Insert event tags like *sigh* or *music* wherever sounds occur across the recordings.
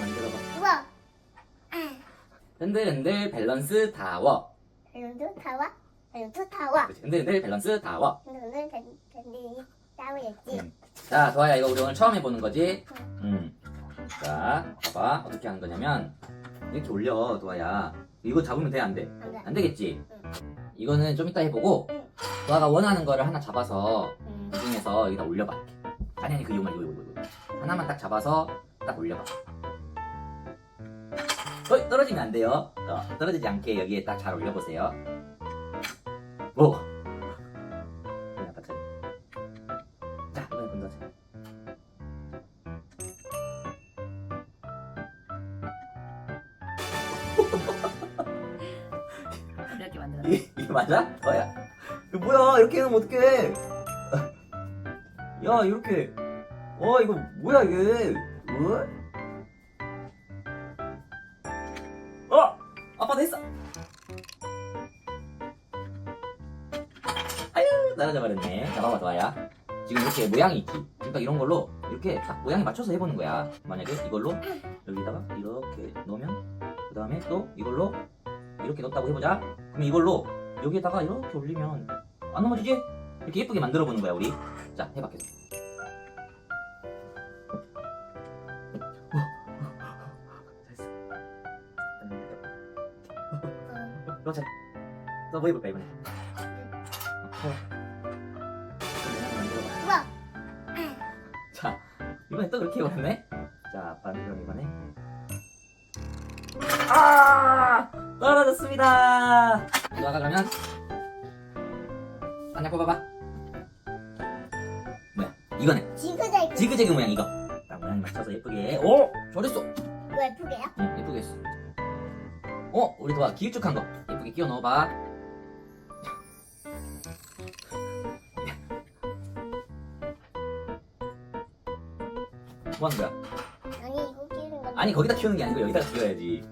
만들어봐. 우와. 아, 흔들흔들 밸런스 타워. 밸런스 타워? 밸런스 타워. 그치, 흔들흔들 밸런스 타워. 오늘 밴드 싸우였지. 음. 자, 도아야, 이거 우리 오늘 처음 해보는 거지? 음. 자, 봐봐. 어떻게 하는 거냐면, 이렇게 올려, 도아야. 이거 잡으면 돼, 안 돼? 안 돼. 안 되겠지? 응. 이거는 좀 이따 해보고, 응. 도아가 원하는 거를 하나 잡아서, 음. 그 중에서 여기다 올려봐. 아니, 아니, 그 이거만, 이거, 이거, 이거. 하나만 딱 잡아서, 딱 올려봐. 어, 떨어지면 안 돼요. 어, 떨어지지 않게 여기에 딱 잘 올려보세요. 오! 그냥. 자, 이번에 자. 이렇게 만들어. 이게, 이게 맞아? 어야. 뭐야? 이렇게 하면 어떡해? 야, 이렇게. 와, 이거 뭐야, 이게? 어? 어! 아빠도 했어! 아유, 날아져 버렸네. 잡아봐, 도아야. 지금 이렇게 모양이 있지? 그러니까 이런 걸로 이렇게 딱 모양에 맞춰서 해보는 거야. 만약에 이걸로 여기다가 이렇게 넣으면 그 다음에 또 이걸로 이렇게 넣었다고 해보자. 그럼 이걸로 여기에다가 이렇게 올리면 안 넘어지지? 이렇게 예쁘게 만들어 보는 거야 우리. 자 해봐 계속. 너 잘. 너뭐 해볼까 이번에? 우와. 자 이번에 또 그렇게 해버렸네. 자 아빠는 그럼 이번에. 아 떨어졌습니다. 이거 아까 그러면 한장 뽑아봐. 뭐야? 이거네. 지그재그. 지그재그 모양 이거. 딱 모양 맞춰서 예쁘게. 오 잘했어. 뭐 예쁘게요? 응 예쁘게 했어. 어 우리 도와 길쭉한 거 예쁘게 끼워 넣어봐. 뭐 하는 거야? 아니 이거 끼는 건. 아니 거기다 키우는 게 아니고 여기다가 키워야지.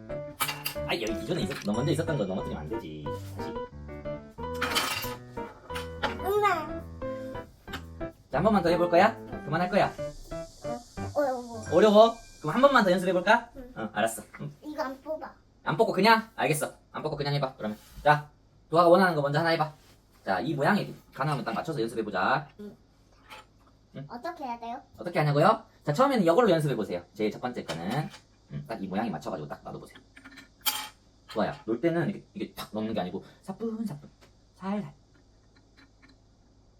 아 여기 이전에 있었, 너 먼저 있었던 거 넘어뜨리면 안 되지. 다시. 엄마. 자 한 번만 더 해볼 거야? 그만할 거야. 어, 어, 어려워? 그럼 한 번만 더 연습해 볼까? 응. 어 알았어. 응. 안 뽑고 그냥 알겠어. 안 뽑고 그냥 해봐. 그러면 자 도아가 원하는 거 먼저 하나 해봐. 자 이 모양에 가능하면 딱 맞춰서 연습해 보자. 어떻게 해야 돼요? 어떻게 하냐고요? 자 처음에는 이걸로 연습해 보세요. 제일 첫 번째 거는 음, 딱이 모양에 맞춰가지고 딱 놔둬보세요. 좋아요. 놀 때는 이렇게, 이게 탁 넣는 게 아니고 사뿐사뿐 살살.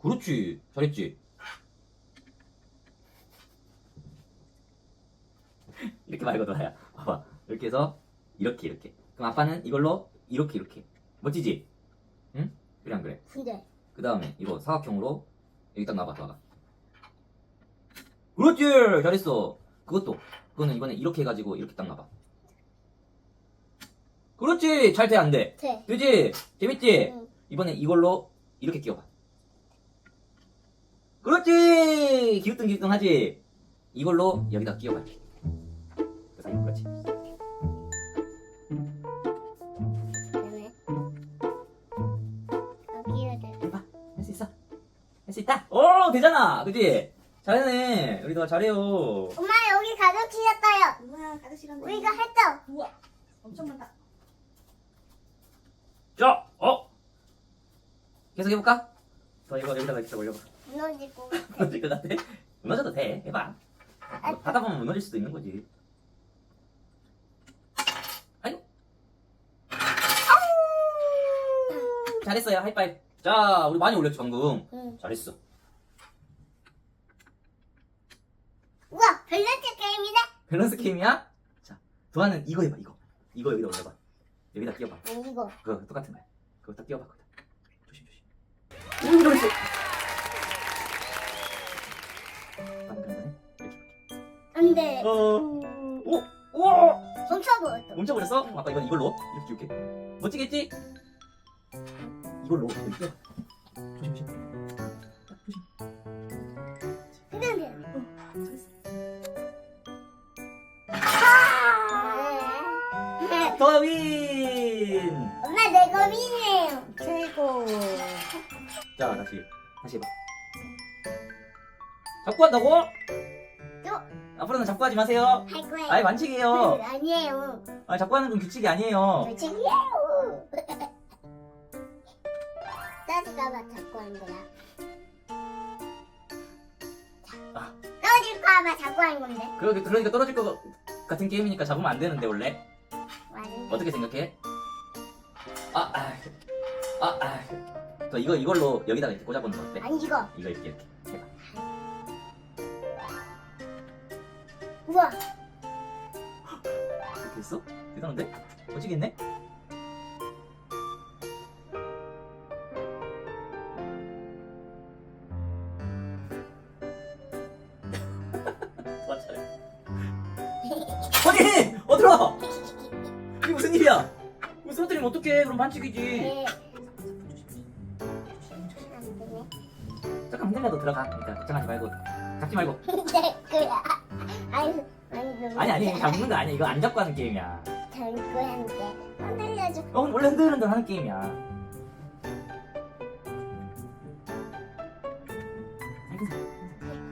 그렇지. 잘했지. *laughs* 이렇게 말고 도아야. 봐봐. 이렇게 해서 이렇게 이렇게. 그럼 아빠는 이걸로 이렇게 이렇게. 멋지지? 응? 그래 안 그래? 근데 그 다음에 이거 사각형으로 여기 딱 놔봐 도아가. 그렇지. 잘했어. 그것도 그거는 이번에 이렇게 해가지고 이렇게 딱 놔봐. 그렇지. 잘 돼 안 돼? 돼. 되지? 재밌지? 응. 이번에 이걸로 이렇게 끼워봐. 그렇지! 기우뚱 기우뚱 하지? 이걸로 여기다 끼워봐. 그 사이 그렇지. 수 있다. 오! 되잖아! 그지? 잘하네. 우리 도 잘해요. 엄마 여기 가족 찢었어요. 우와, 가득 실었네. 우리가 했죠. 우와, 엄청 많다. 자, 어? 계속 해볼까? 더 이거 여기다가 이렇게 올려봐. 무너질 것 같아. *laughs* 무너질 것 같아? 무너져도 돼. 해봐. 뭐 하다 보면 무너질 수도 있는 거지. 아이고. 아우! 잘했어요. 하이파이브. 자, 우리 많이 올렸지, 방금. 응. 잘했어. 우와 밸런스 게임이네. 밸런스 게임이야? 자, 도아는 이거 해봐, 이거. 이거 여기다 올려봐. 여기다 끼워봐. 아니 이거. 그거 똑같은 거야. 그거 딱 끼워봐. 거기다. 조심, 조심. 오, 잘했어. 방금 전에 이렇게. 안 돼. 어, 오, 오! 멈춰버렸어. 멈춰버렸어? 아빠 이건 이걸로 이렇게 이렇게 멋지겠지? 이걸로 이렇게. 조심 조심 딱 조심. 잘했어 더윈 엄마 내 거미네요. 최고. 자 다시 다시 해봐 잡고 한다고? 또 앞으로는 자꾸 하지 마세요. 할 거예요. 아이 만칙이에요. 아니에요. 아 자꾸 하는 건 규칙이 아니에요. 벌칙이에요. 떨어질까봐 자꾸 하는 거야. 아. 떨어질까봐 자꾸 하는 건데. 그러, 그러니까 떨어질 것 같은 게임이니까 잡으면 안 되는데 원래. 어떻게 생각해? 아, 아, 아, 아. 저 이거 이걸로 여기다가 이렇게 꽂아보는 거 어때? 아니 이거. 이거 이렇게 이렇게 해봐. 우와. 이렇게 했어? 대단한데? 멋지겠네? 반칙이지. 네. 잠깐 흔들려도 들어가. 그러니까 걱정하지 말고. 잡지 말고. *laughs* 내 거야. 아니 아니 아니, 아니, 잡는 거 아니야. 이거 안 잡고 하는 게임이야. 전 거한테 흔들려줘. 어, 원래 흔들흔들 하는 게임이야.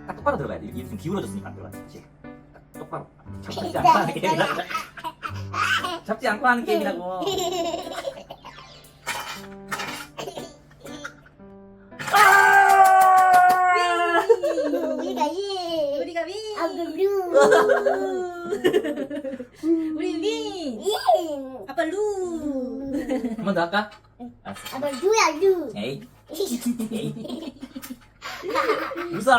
딱 똑바로 들어가야 돼. 이게 좀 기울어졌으니까 안 들어가. 그렇지. 딱 똑바로. 잡지 않고 하는 *laughs* 게임이라고. *laughs* 잡지 않고 하는 게임이라고. 우리 윈. 이. *laughs* 아빠 루. 한 번 더 할까? 알았어. 아 루야 루. 에이. *laughs* 에이. 웃어.